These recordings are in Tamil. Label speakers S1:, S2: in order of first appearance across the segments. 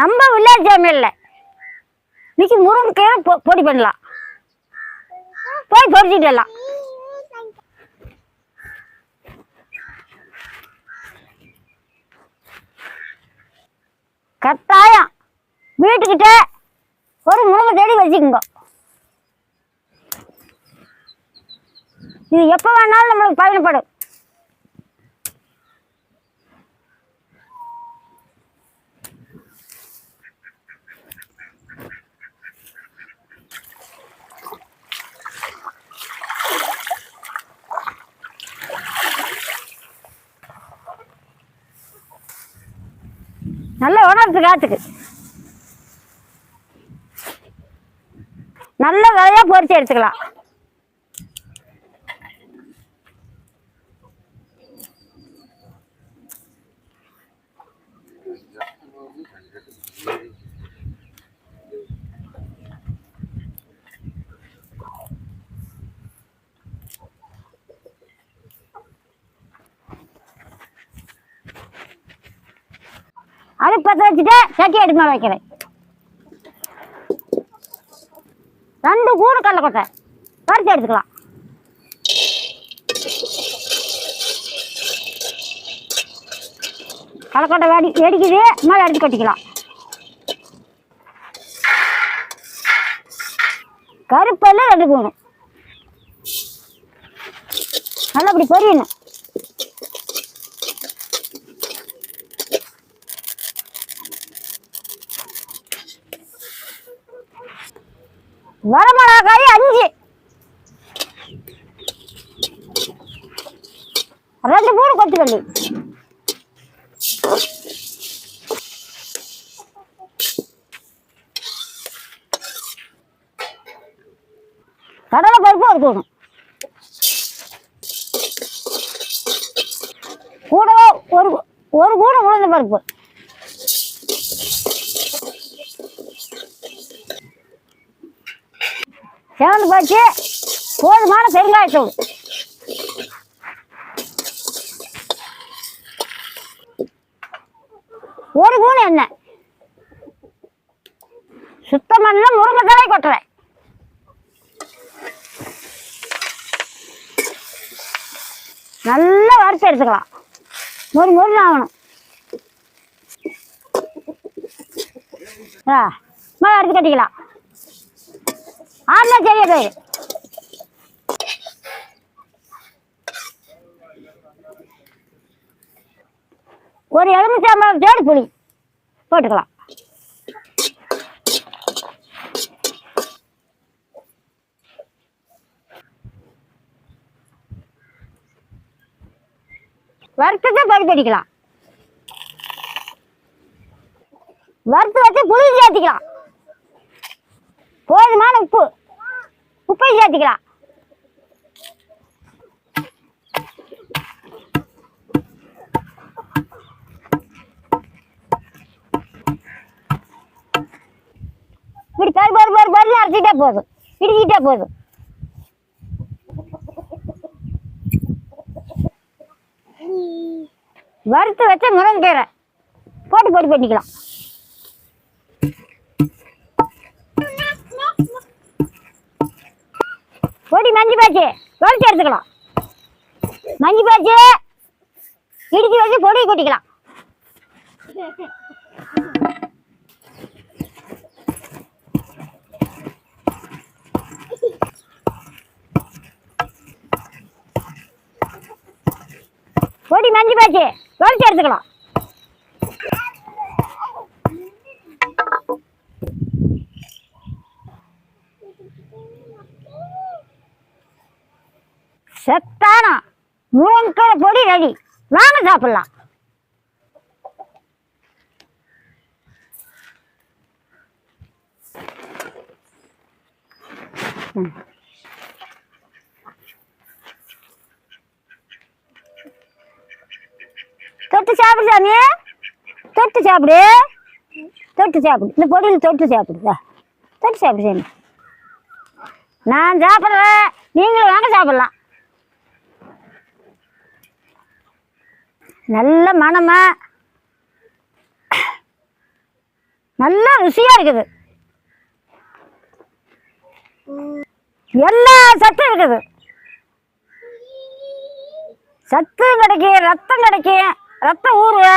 S1: நம்ம வில்லேஜ் சமையல்ல இன்னைக்கு முருங்கைக்கீரை பொ பொடி பண்ணலாம். போய் பொறிச்சிட்டு வரலாம். கட்டாயம். வீட்டுக்கிட்ட ஒரு முருங்கை தேடி வச்சுக்கோங்க. இது எப்போ வேணாலும் நம்மளுக்கு பயன்படும். நல்ல உணர்த்து காத்துக்கு நல்ல விலையா பொறிச்சு எடுத்துக்கலாம். பற்ற வச்சுட்டு சட்டி எடுத்து மேலே வைக்கிறேன். ரெண்டு கூடு கடலக்கொட்டை பறிச்சு எடுத்துக்கலாம். கடலக்கொட்டை வெடி வெடிக்குது. மேலே எடுத்து கொட்டிக்கலாம். கருப்பெல்லாம் ரெண்டு கூணும் நல்லா இப்படி பொரியணும். வரமிளகாய் அஞ்சு. ரெண்டு மூணு கொத்துக்கல்லி. கடலை பருப்பு ஒரு கூடும் ஒரு ஒரு கூடை உளுந்த பருப்பு. சிவந்து போச்சு. போதுமான பெருங்காயத்தூள். ஒரு கூணு எண்ணெய். சுத்தம் முருங்கைக்காய் கொட்டுறேன். நல்லா வறுத்து எடுத்துக்கலாம். ஒரு முருங்க ஆகணும். ஆ மேலே வறுத்து கட்டிக்கலாம். ஆறுல சரியா ஒரு எலுமிச்சம்பழம் தேடி புளி போட்டுக்கலாம். வறுத்ததை படுத்தடிக்கலாம் வறுத்து வச்சு புளி சேர்த்திக்கலாம் போதுமான உப்பு. உப்பை சேர்த்துக்கலாம். இப்படி பரு பரு பரு பருன்னு அரைச்சிட்டே போதும். இடிச்சிட்டே போதும். வறுத்து வச்ச முருங்கைக்கீரை. போட்டு போட்டு பண்ணிக்கலாம். பொடி மஞ்சு பேச்சு? வறுத்து எடுத்துக்கலாம். மஞ்சு பேச்சு. இடிச்சு வச்சு பொடி கொட்டிக்கலாம். பொடி மஞ்சு பேச்சு. வறுத்து எடுத்துக்கலாம். செத்தானா? முருங்கை பொடி ரெடி. வாங்க சாப்பிடலாம். தொட்டு சாப்பிடு சாமி. தொட்டு சாப்பிடு. தொட்டு சாப்பிடு. இந்த பொடியில் தொட்டு சாப்பிடுதா தொட்டு சாப்பிடு சாமி. நான் சாப்பிட்றேன். நீங்களும் வாங்க சாப்பிடலாம். நல்ல மணமா நல்லா ருசியாக இருக்குது. எல்லா சத்தும் இருக்குது. சத்தும் கிடைக்கும் ரத்தம் கிடைக்கும் ரத்தம் ஊறு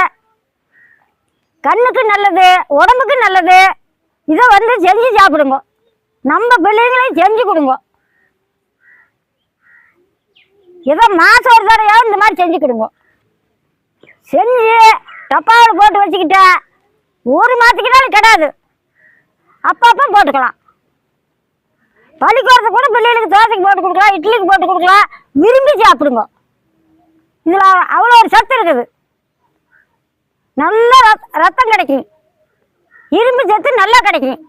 S1: கண்ணுக்கு நல்லது உடம்புக்கு நல்லது. இதை வந்து செஞ்சு சாப்பிடுங்க. நம்ம பிள்ளைங்களையும் செஞ்சு கொடுங்க. இதை மாதம் ஒரு தடவையாவது இந்த மாதிரி செஞ்சு கொடுங்க. செஞ்சு டப்பாவில் போட்டு வச்சுக்கிட்டா ஒரு மாதத்துக்குனாலும் கிடாது. அப்பப்போ போட்டுக்கலாம். பள்ளிக்கூடத்தை கூட பிள்ளைகளுக்கு தோசைக்கு போட்டு கொடுக்கலாம் இட்லிக்கு போட்டு கொடுக்கலாம். விரும்பி சாப்பிடுங்க. இதில் அவ்வளோ ஒரு சத்து இருக்குது. நல்ல ரத்தம் கிடைக்கும். இரும்பு சத்து நல்லா கிடைக்கும்.